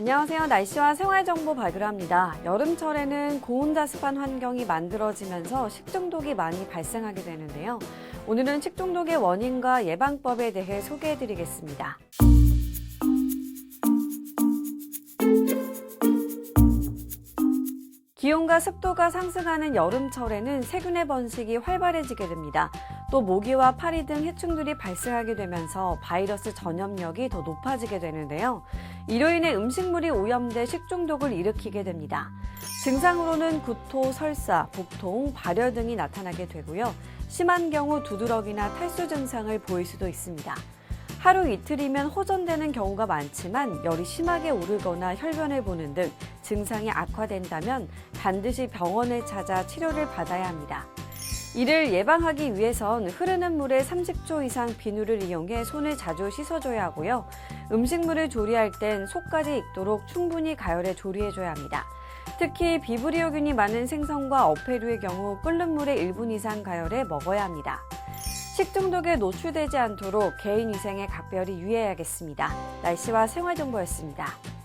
안녕하세요. 날씨와 생활 정보 발굴합니다. 여름철에는 고온자 습한 환경이 만들어지면서 식중독이 많이 발생하게 되는데요. 오늘은 식중독의 원인과 예방법에 대해 소개해 드리겠습니다. 기온과 습도가 상승하는 여름철에는 세균의 번식이 활발해지게 됩니다. 또 모기와 파리 등 해충들이 발생하게 되면서 바이러스 전염력이 더 높아지게 되는데요. 이로 인해 음식물이 오염돼 식중독을 일으키게 됩니다. 증상으로는 구토, 설사, 복통, 발열 등이 나타나게 되고요. 심한 경우 두드러기나 탈수 증상을 보일 수도 있습니다. 하루 이틀이면 호전되는 경우가 많지만 열이 심하게 오르거나 혈변을 보는 등 증상이 악화된다면 반드시 병원을 찾아 치료를 받아야 합니다. 이를 예방하기 위해선 흐르는 물에 30초 이상 비누를 이용해 손을 자주 씻어줘야 하고요. 음식물을 조리할 땐 속까지 익도록 충분히 가열해 조리해줘야 합니다. 특히 비브리오균이 많은 생선과 어패류의 경우 끓는 물에 1분 이상 가열해 먹어야 합니다. 식중독에 노출되지 않도록 개인 위생에 각별히 유의해야겠습니다. 날씨와 생활 정보였습니다.